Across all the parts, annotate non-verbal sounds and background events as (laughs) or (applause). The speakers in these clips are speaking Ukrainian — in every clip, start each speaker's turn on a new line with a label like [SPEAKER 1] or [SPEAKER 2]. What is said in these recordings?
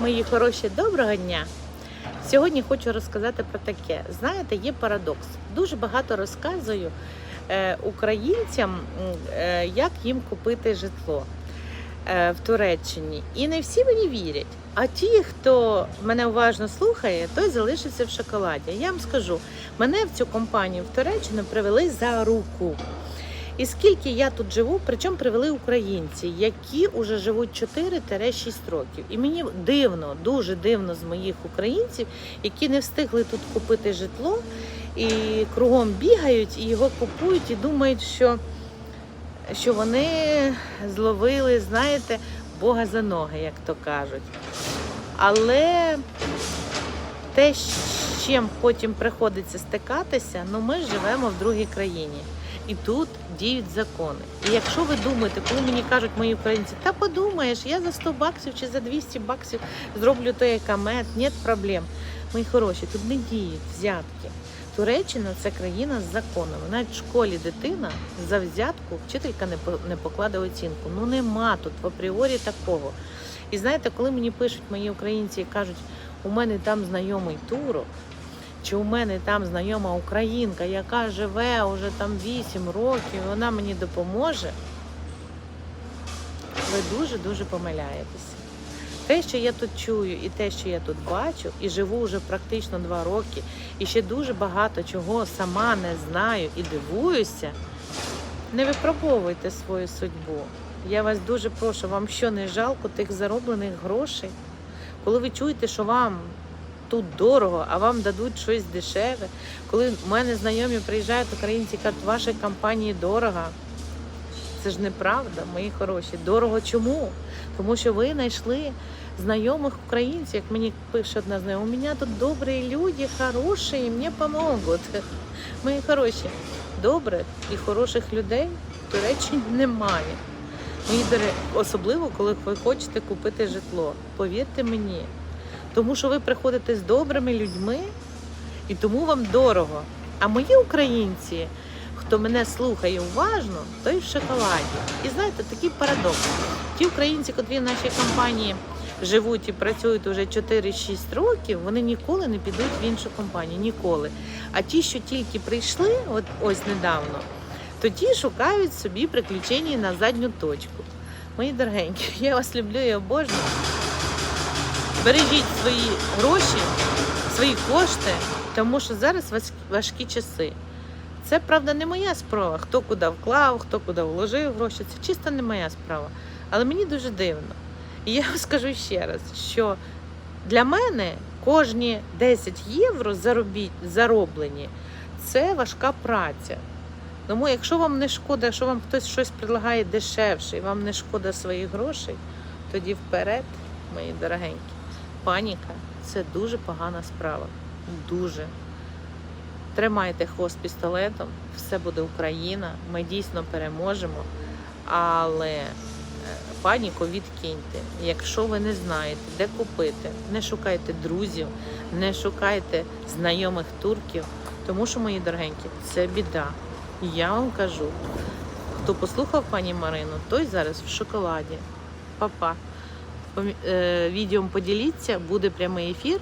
[SPEAKER 1] Мої хороші, доброго дня! Сьогодні хочу розказати про таке. Знаєте, є парадокс. Дуже багато розказую е, українцям, е, як їм купити житло е, в Туреччині. І не всі мені вірять. А ті, хто мене уважно слухає, той залишиться в шоколаді. Я вам скажу, мене в цю компанію в Туреччину привели за руку. І скільки я тут живу, причому привели українці, які вже живуть 4-6 років. І мені дивно, дуже дивно з моїх українців, які не встигли тут купити житло і кругом бігають і його купують і думають, що, що вони зловили, знаєте, Бога за ноги, як то кажуть. Але те, з чим потім приходиться стикатися, ну ми живемо в другій країні. І тут діють закони. І якщо ви думаєте, коли мені кажуть мої українці, та подумаєш, я за 100 баксів чи за 200 баксів зроблю той екамет, нет проблем. Мої хороші, тут не діють взятки. Туреччина це країна з законами. Навіть в школі дитина за взятку вчителька не покладе оцінку. Ну нема тут в апріорі такого. І знаєте, коли мені пишуть мої українці і кажуть, у мене там знайомий турок, чи у мене там знайома українка, яка живе уже там 8 років, вона мені допоможе, ви дуже-дуже помиляєтеся. Те, що я тут чую, і те, що я тут бачу, і живу вже практично два роки, і ще дуже багато чого сама не знаю і дивуюся, не випробовуйте свою судьбу. Я вас дуже прошу, вам що не жалко тих зароблених грошей? Коли ви чуєте, що вам тут дорого, а вам дадуть щось дешеве. Коли в мене знайомі приїжджають українці кажуть, вашій компанії дорого. Це ж неправда, мої хороші. Дорого чому? Тому що ви знайшли знайомих українців, як мені пише одна знайома, у мене тут добрі люди, хороші, і мені допоможуть. (laughs) Мої хороші, добре і хороших людей в Туреччині немає. Мої особливо, коли ви хочете купити житло. Повірте мені, тому що ви приходите з добрими людьми, і тому вам дорого. А мої українці, хто мене слухає уважно, той в шоколаді. І знаєте, такий парадокс. Ті українці, котрі в нашій компанії живуть і працюють уже 4-6 років, вони ніколи не підуть в іншу компанію. Ніколи. А ті, що тільки прийшли, от ось недавно, то ті шукають собі приключення на задню точку. Мої дорогенькі, (laughs) я вас люблю і обожнюю. Бережіть свої гроші, свої кошти, тому що зараз важкі часи. Це правда не моя справа, хто куди вклав, хто куди вложив гроші. Це чисто не моя справа. Але мені дуже дивно. І я вам скажу ще раз, що для мене кожні 10 євро зароблені це важка праця. Тому, якщо вам не шкода, якщо вам хтось щось предлагає дешевше і вам не шкода своїх грошей, тоді вперед, мої дорогенькі. Паніка це дуже погана справа. Дуже. Тримайте хвост пістолетом, все буде Україна, ми дійсно переможемо. Але е, паніку відкиньте. Якщо ви не знаєте, де купити, не шукайте друзів, не шукайте знайомих турків, тому що, мої дорогенькі, це біда. Я вам кажу, хто послухав пані Марину, той зараз в шоколаді. Па-па. Е, Відео поділіться, буде прямий ефір.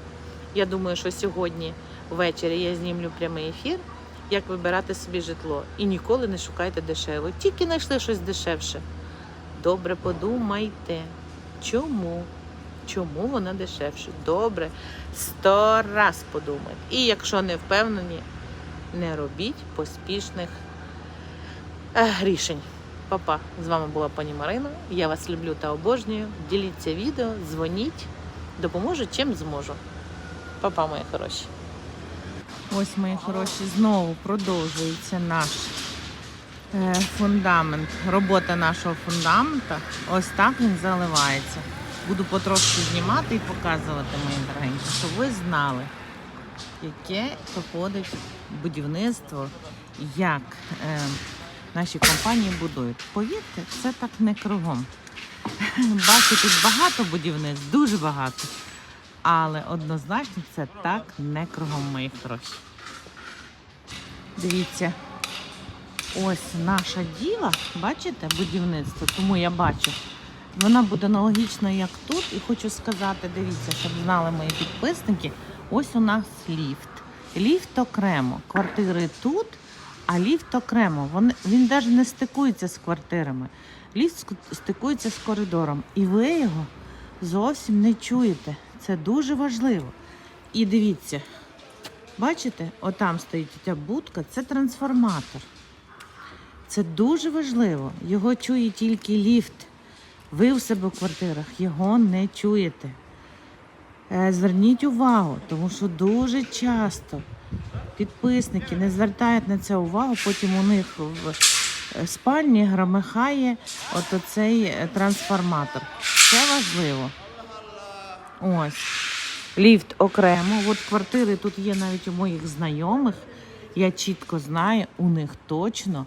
[SPEAKER 1] Я думаю, що сьогодні ввечері я знімлю прямий ефір, як вибирати собі житло. І ніколи не шукайте дешево. Тільки знайшли щось дешевше. Добре подумайте, чому? Чому вона дешевше? Добре, сто раз подумайте. І якщо не впевнені, не робіть поспішних е, рішень. Папа, з вами була пані Марина. Я вас люблю та обожнюю. Діліться відео, дзвоніть, допоможу чим зможу. Папа, мої хороші. Ось, мої хороші, знову продовжується наш е, фундамент, робота нашого фундамента. Ось так він заливається. Буду потрошки знімати і показувати, мої дорогенькі, щоб ви знали, яке проходить будівництво, як е, наші компанії будують. Повірте, це так не кругом. (laughs) Бачу, тут багато будівництв, дуже багато. Але однозначно це так не кругом, мої хороші. Дивіться, ось наша діла, бачите, будівництво, тому я бачу, Вона буде аналогічна, як тут. І хочу сказати, дивіться, щоб знали мої підписники. Ось у нас ліфт. Ліфт окремо. Квартири тут, а ліфт окремо. Вони, він навіть не стикується з квартирами. Ліфт стикується з коридором. І ви його зовсім не чуєте. Це дуже важливо. І дивіться, бачите, отам стоїть ця будка, це трансформатор. Це дуже важливо. Його чує тільки ліфт. Ви у себе в квартирах його не чуєте. Е, Зверніть увагу, тому що дуже часто підписники не звертають на це увагу, потім у них в е, спальні громихає от оцей е, трансформатор. Це важливо. Ось. Ліфт окремо. От квартири тут є навіть у моїх знайомих. Я чітко знаю, у них точно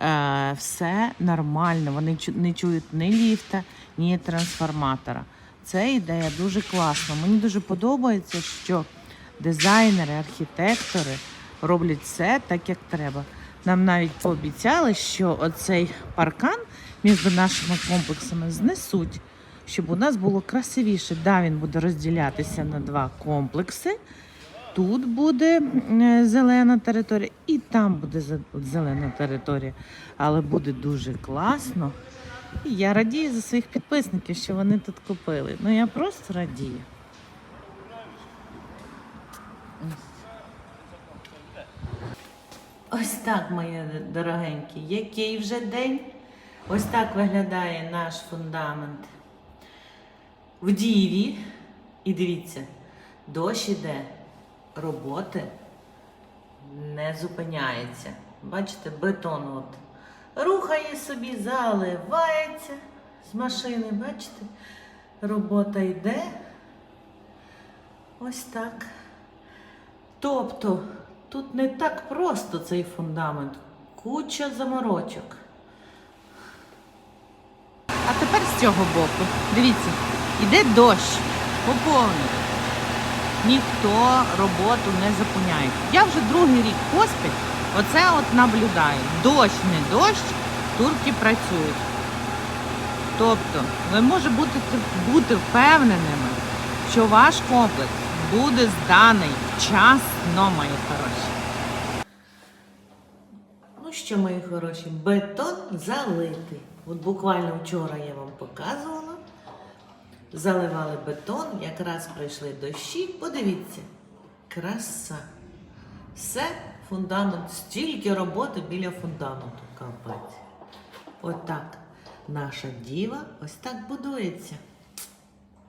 [SPEAKER 1] е, все нормально. Вони не чують ні ліфта, ні трансформатора. Це ідея дуже класна. Мені дуже подобається, що дизайнери, архітектори роблять все так, як треба. Нам навіть пообіцяли, що оцей паркан між нашими комплексами знесуть, щоб у нас було красивіше. Да, він буде розділятися на два комплекси. Тут буде зелена територія, і там буде зелена територія. Але буде дуже класно. Я радію за своїх підписників, що вони тут купили. Ну я просто радію. Ось так, мої дорогенькі. Який вже день? Ось так виглядає наш фундамент. В діві. І дивіться, дощ іде, роботи не зупиняється. Бачите, бетон от рухає собі, заливається з машини, бачите? Робота йде. Ось так. Тобто тут не так просто цей фундамент, куча заморочок. А тепер з цього боку. Дивіться, іде дощ по повній. Ніхто роботу не зупиняє. Я вже другий рік поспіль оце от наблюдаю. Дощ, не дощ, турки працюють. Тобто, ви можете бути, бути впевненими, що ваш комплекс буде зданий вчасно, мої хороші. Ну що, мої хороші, бетон залитий. От буквально вчора я вам показувала. Заливали бетон, якраз прийшли дощі. Подивіться, краса. Все, фундамент, стільки роботи біля фундаменту капець. Отак наша діва ось так будується.